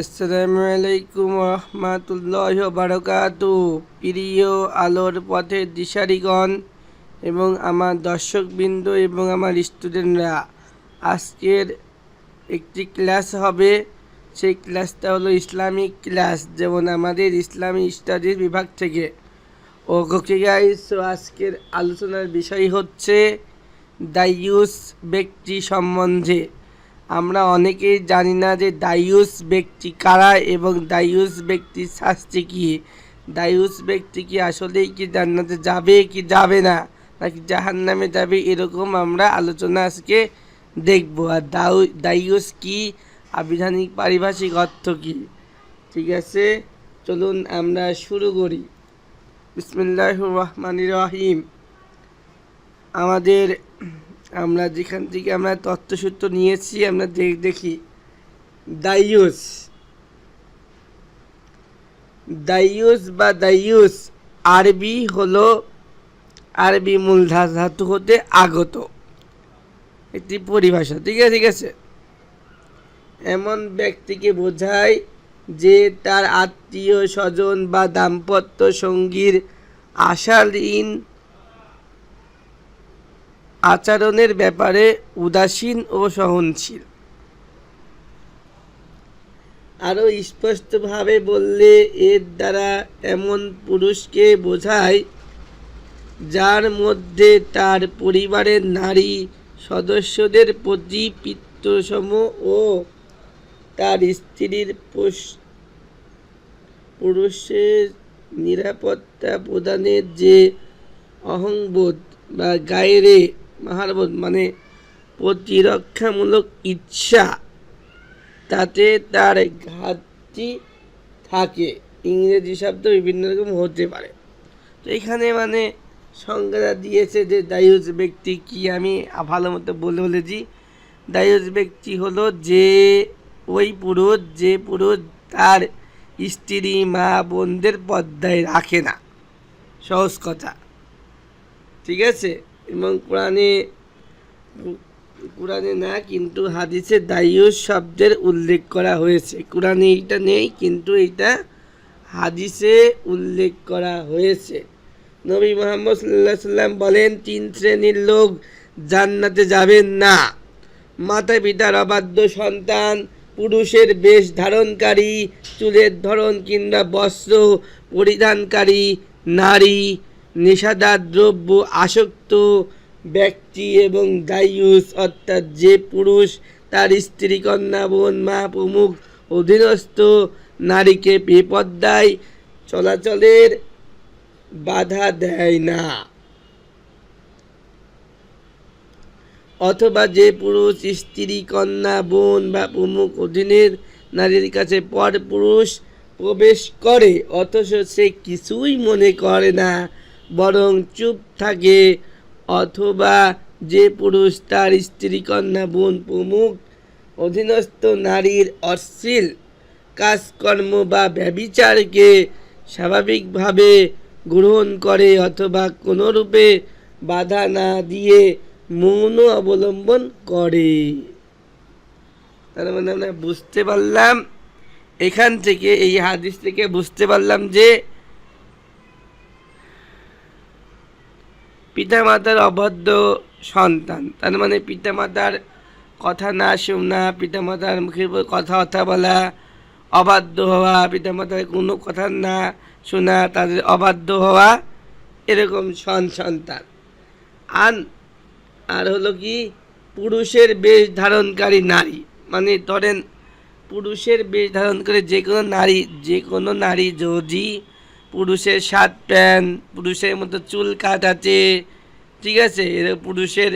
আসসালামু আলাইকুম রহমাতুল্লাহ বারকাতু প্রিয় আলোর পথের দিশারিগণ এবং আমার দর্শকবৃন্দ এবং আমার স্টুডেন্টরা আজকের একটি ক্লাস হবে। সেই ক্লাসটা হলো ইসলামিক ক্লাস যেমন আমাদের ইসলামিক স্টাডিজ বিভাগ থেকে। ওকে গাইস আজকের আলোচনার বিষয় হচ্ছে দায়ুস ব্যক্তি সম্বন্ধে। আমরা অনেকেই জানি না যে দায়ুস ব্যক্তি কারা এবং দায়ুস ব্যক্তির শাস্তি কী। দায়ুস ব্যক্তি কি আসলেই কি জান্নাতে যাবে কি যাবে না, নাকি জাহান নামে যাবে এরকম আমরা আলোচনা আজকে দেখব। আর দাউ, দায়ুস কি? আবিধানিক পারিভাষিক অর্থ কী? ঠিক আছে, চলুন আমরা শুরু করি। বিসমিল্লাহ রহমান রহিম। আমাদের আমরা যেখান থেকে আমরা তথ্যসূত্র নিয়েছি, আমরা দেখ। দায়ুস দায়ুস বা দায়ুস আরবি হলো, আরবি মূলধা ধাতু হতে আগত। একটি পরিভাষা, ঠিক আছে ঠিক আছে? এমন ব্যক্তিকে বোঝায় যে তার আত্মীয় স্বজন বা দাম্পত্য সঙ্গীর আশালীন আচরণের ব্যাপারে উদাসীন ও সহনশীল। আরও স্পষ্টভাবে বললে, এর দ্বারা এমন পুরুষকে বোঝায় যার মধ্যে তার পরিবারের নারী সদস্যদের প্রতি পিত্তসম ও তার স্ত্রীর পুরুষের নিরাপত্তা প্রদানের যে অহংবোধ বা গায়রে মানে প্রতিরক্ষামূলক ইচ্ছা, তাতে তার ঘাটতি থাকে। ইংরেজি শব্দ বিভিন্ন রকম হতে পারে। তো এখানে মানে সংজ্ঞা দিয়েছে যে দায়ুজ ব্যক্তি কি আমি ভালো মতো বলে বলেছি দায়ুজ ব্যক্তি হলো যে, ওই পুরুষ, যে পুরুষ তার স্ত্রী, মা, বোনদের পর্দায় রাখে না। সহজ কথা। ঠিক আছে? এবং কোরআনে কোরআনে না, কিন্তু হাদিসে দায়ুস শব্দের উল্লেখ করা হয়েছে। কোরআনে এইটা নেই, কিন্তু এইটা হাদিসে উল্লেখ করা হয়েছে। নবী মোহাম্মদ সাল্লাহ সাল্লাম বলেন, তিন শ্রেণির লোক জান্নাতে যাবেন না। মাতা পিতার অবাধ্য সন্তান, পুরুষের বেশ ধারণকারী, চুলের ধরন কিংবা বস্ত্র পরিধানকারী নারী নেশাদার দ্রব্য আসক্ত ব্যক্তি এবং দায়ুস অর্থাৎ যে পুরুষ তার স্ত্রী, কন্যা, বোন, মা, প্রমুখ, অধীনস্থ নারীকে বেপদ্দায় চলাচলের বাধা দেয় না। অথবা যে পুরুষ স্ত্রী, কন্যা, বোন বা প্রমুখ অধীনের নারীর কাছে পর পুরুষ প্রবেশ করে, অথচ সে কিছুই মনে করে না। বরং চুপ থাকে, অথবা যে পুরুষ তার স্ত্রী কন্যা বোন প্রমুখ, অধীনস্থ নারীর অশ্লীল কাজকর্ম বা ব্যবিচারকে স্বাভাবিকভাবে গ্রহণ করে অথবা কোনোরূপে বাধা না দিয়ে মৌন অবলম্বন করে। তার মানে আমরা বুঝতে পারলাম, এখান থেকে, এই হাদিস থেকে বুঝতে পারলাম যে পিতামাতার অবাধ্য সন্তান। তার মানে পিতামাতার কথা না শোনা, পিতামাতার মুখের উপর কথা কথা বলা, অবাধ্য হওয়া, পিতামাতার কোনো কথা না শোনা, তাদের অবাধ্য হওয়া, এরকম সন সন্তান। আন আর হলো কি, পুরুষের বেশ ধারণকারী নারী। মানে ধরেন, পুরুষের বেশ ধারণ করে যে কোনো নারী যে কোনো নারী যদি পুরুষের শার্ট প্যান্ট, পুরুষের মতো চুল কাটাচ্ছে ঠিক আছে? এরকম পুরুষের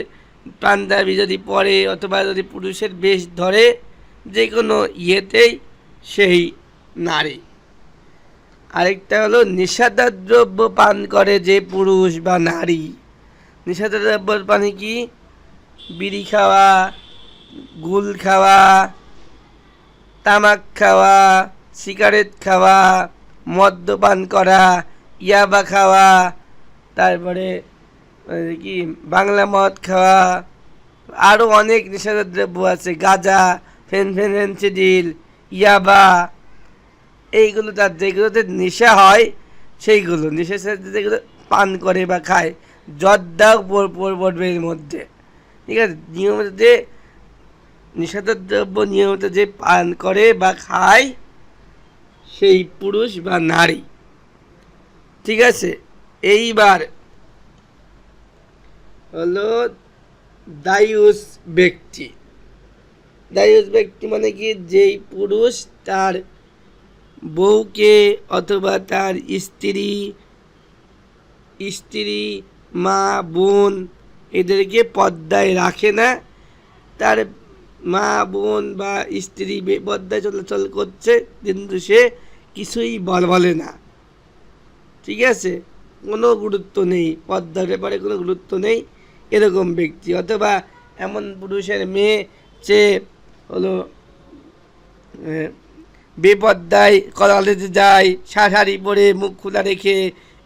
পাঞ্জাবি যদি পরে অথবা যদি পুরুষের বেশ ধরে যে কোনো ইয়েতেই সেই নারী। আরেকটা হলো নেশাদার দ্রব্য পান করে যে পুরুষ বা নারী। নেশাদার দ্রব্য পানি কি? বিড়ি খাওয়া, গুল খাওয়া, তামাক খাওয়া, সিগারেট খাওয়া মদ্যপান করা, ইয়াবা খাওয়া, তারপরে কি, বাংলা মদ খাওয়া আরও অনেক নেশাদার দ্রব্য আছে, গাঁজা ফেনফেনসিডিল ইয়াবা, এইগুলো তার যেগুলোতে নেশা হয়, সেইগুলো সাথে যেগুলো পান করে বা খায়, জর্দাও পড়- পড়- পড়বে এর মধ্যে। ঠিক আছে? নিয়মিত যে নেশাদার দ্রব্য নিয়মিত যে পান করে বা খায় সেই পুরুষ বা নারী। ঠিক আছে? এইবার হলো দায়ুস ব্যক্তি। দায়ুস ব্যক্তি মানে কি? যেই পুরুষ তার বউকে অথবা তার স্ত্রী স্ত্রী, মা, বোন এদেরকে পদ্মায় রাখে না। তার মা, বোন বা স্ত্রী বেপদ্মায় চলাচল করছে। কিন্তু সে কিছুই বল বলে না। ঠিক আছে? কোনো গুরুত্ব নেই। পদ্মার ব্যাপারে কোনো গুরুত্ব নেই। এরকম ব্যক্তি। অথবা এমন পুরুষের মেয়ে যে হলো বেপদ্দায় কলেজে যায় শাড়ি পরে মুখ খোলা রেখে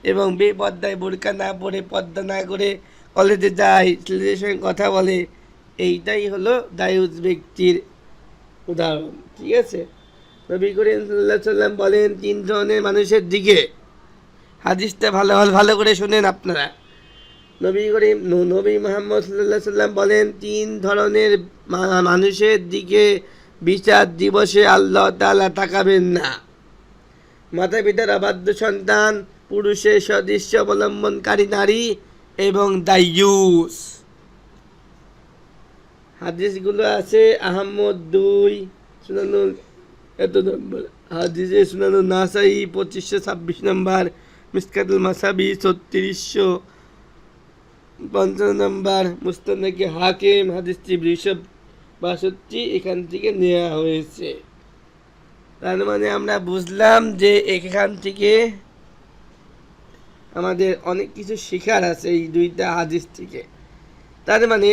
এবং বেপদ্দায় বোরকা না পরে পদ্মা না করে কলেজে যায়, ছেলেদের সঙ্গে কথা বলে, এইটাই হলো দায়ুস ব্যক্তির উদাহরণ। ঠিক আছে? নবী করিম সাল্লাম বলেন, তিন ধরনের মানুষের দিকে। হাদিসটা ভালো ভালো করে শুনেন আপনারা। নবী করিম নবী মোহাম্মদ সাল্লাহ সাল্লাম বলেন, তিন ধরনের মানুষের দিকে বিচার দিবসে আল্লাহ তাআলা তাকাবেন না। মাতা পিতার অবাধ্য সন্তান, পুরুষের সদৃশ্য অবলম্বনকারী নারী এবং দায়ুস। হাদিসগুলো আছে আহম্মদ দুই, সুনানুল এত নম্বর। হাদিসে সুনানু নাসাই পঁচিশশো ছাব্বিশ নম্বর, মিসকাতুল মাসাবি ছত্রিশশো পঞ্চান্ন নম্বর, মুস্তানাকে হাকিম হাদিসটি বৃষভ বাষট্টি এখান থেকে নেওয়া হয়েছে। তার মানে আমরা বুঝলাম যে এখান থেকে আমাদের অনেক কিছু শেখার আছে এই দুইটা হাদিস থেকে। তার মানে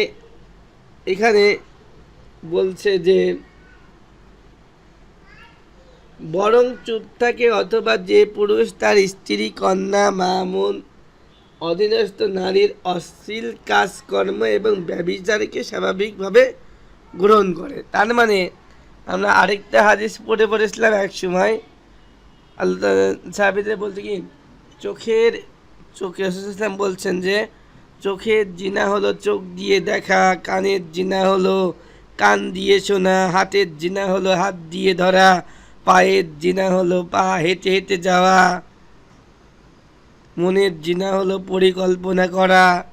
এখানে বলছে যে বরং চুপ থাকে অথবা যে পুরুষ তার স্ত্রী, কন্যা, মামুন, অধীনস্থ নারীর অশ্লীল কাজকর্ম এবং ব্যবিচারকে স্বাভাবিকভাবে গ্রহণ করে। তার মানে আমরা আরেকটা হাদিস পড়ে পড়েছিলাম এক সময়। আল্লাহ সাহাবিদের বলতে কি, চোখের, চোখে ইসলাম বলছেন যে, চোখের জিনা হলো চোখ দিয়ে দেখা, কানের জিনা হলো কান দিয়ে শোনা, হাতের জিনা হলো হাত দিয়ে ধরা পায়ের জিনা হলো পা, হেঁটে হেঁটে যাওয়া। মনের জিনা হলো পরিকল্পনা করা।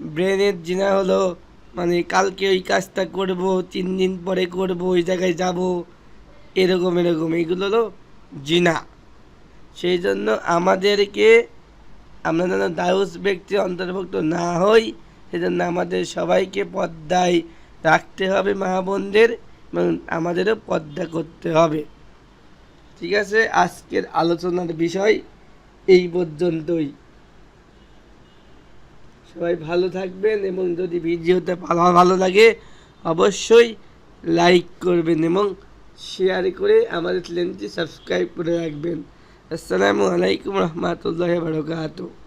ব্রেনের জিনা হলো মানে কালকে ওই কাজটা করব, তিন দিন পরে করব, ওই জায়গায় যাব, এরকম এরকম। এগুলো হলো জিনা। সেই জন্য আমাদেরকে, আমরা যেন দায়ুস ব্যক্তির অন্তর্ভুক্ত না হই সেজন্য আমাদের সবাইকে পদ্মায় রাখতে হবে মা বোনদের। এবং আমাদেরও পদ্মা করতে হবে। ঠিক আছে? আজকের আলোচনার বিষয় এই পর্যন্তই। সবাই ভালো থাকবেন এবং যদি ভিডিওতে ভালো ভালো লাগে, অবশ্যই লাইক করবেন এবং শেয়ার করে আমাদের চ্যানেলটি সাবস্ক্রাইব করে রাখবেন। আসসালামু আলাইকুম রহমতুল্লাহ বারকাতুহ।